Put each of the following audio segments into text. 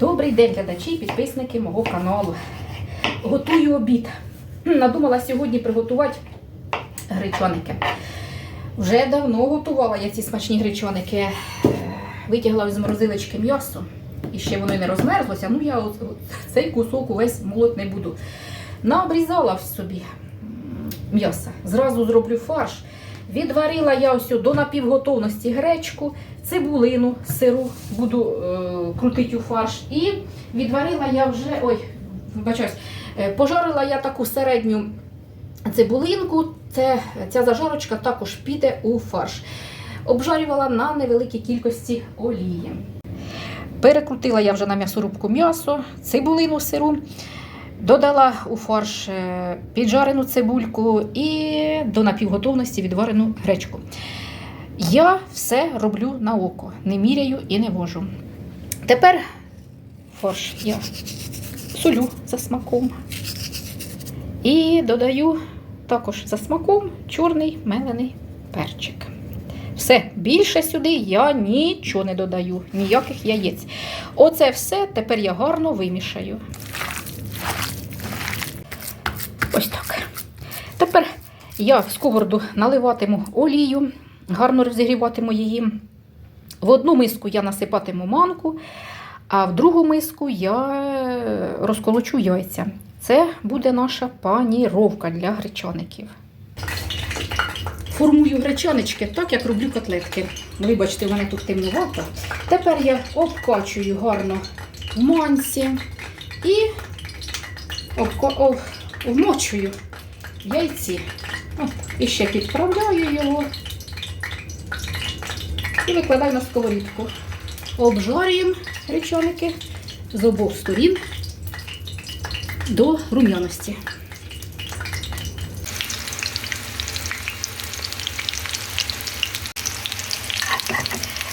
Добрий день, глядачі і підписники мого каналу. Готую обід. Надумала сьогодні приготувати гречаники. Вже давно готувала я ці смачні гречаники. Е, Витягла з морозилочки м'ясо. І ще воно не розмерзлося. Ну я цей кусок увесь молот не буду. Наобрізала в собі м, м'яса. Зразу зроблю фарш. Відварила я ось до напівготовності гречку, цибулину, сиру буду е, крутити у фарш. І відварила я вже, ой, вибачаюсь, е, пожарила я таку середню цибулинку. Це, ця зажарочка також піде у фарш. Обжарювала на невеликій кількості олії. Перекрутила я вже на м'ясорубку м'ясо, цибулину сиру. Додала у фарш е, піджарену цибульку і до напівготовності відварену гречку. Я все роблю на око, не міряю і не вожу. Тепер фарш я солю за смаком. І додаю також за смаком чорний мелений перчик. Все, більше сюди я нічого не додаю, ніяких яєць. Оце все тепер я гарно вимішаю. Ось так. Тепер я в сковороду наливатиму олію, гарно розігріватиму її. В одну миску я насипатиму манку, а в другу миску я розколочу яйця. Це буде наша паніровка для гречаників. Формую гречанички так, як роблю котлетки. Вибачте, у мене тут темнувато. Тепер я обкачую гарно в манці і вмочую яйці. І ще підправляю його і викладаю на сковорідку. Обжарюємо гречаники з обох сторін до рум'яності.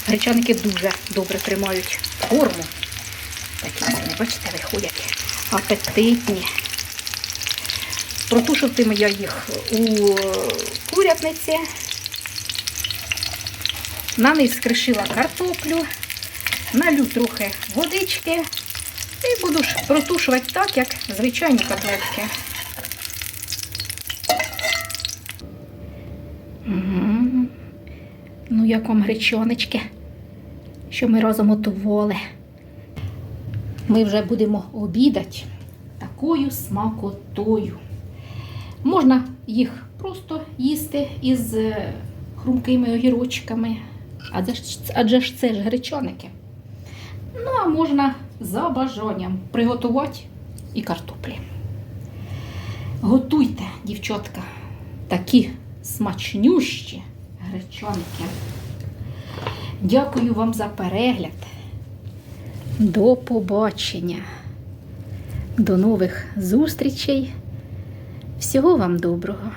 Гречаники дуже добре тримають форму. Такі вони, бачите, виходять апетитні. Протушуватиму я їх у курятниці. На низ скришила картоплю, налю трохи водички і буду протушувати так, як звичайні котлетки. Мгм. Ну, як вам гречоночки, що ми разом готували. Ми вже будемо обідати такою смакотою. Можна їх просто їсти із е, хрумкими огірочками, адже ж, адже ж це ж гречаники. Ну, а можна за бажанням приготувати і картоплі. Готуйте, дівчатка, такі смачнющі гречаники. Дякую вам за перегляд. До побачення. До нових зустрічей. Всього вам доброго.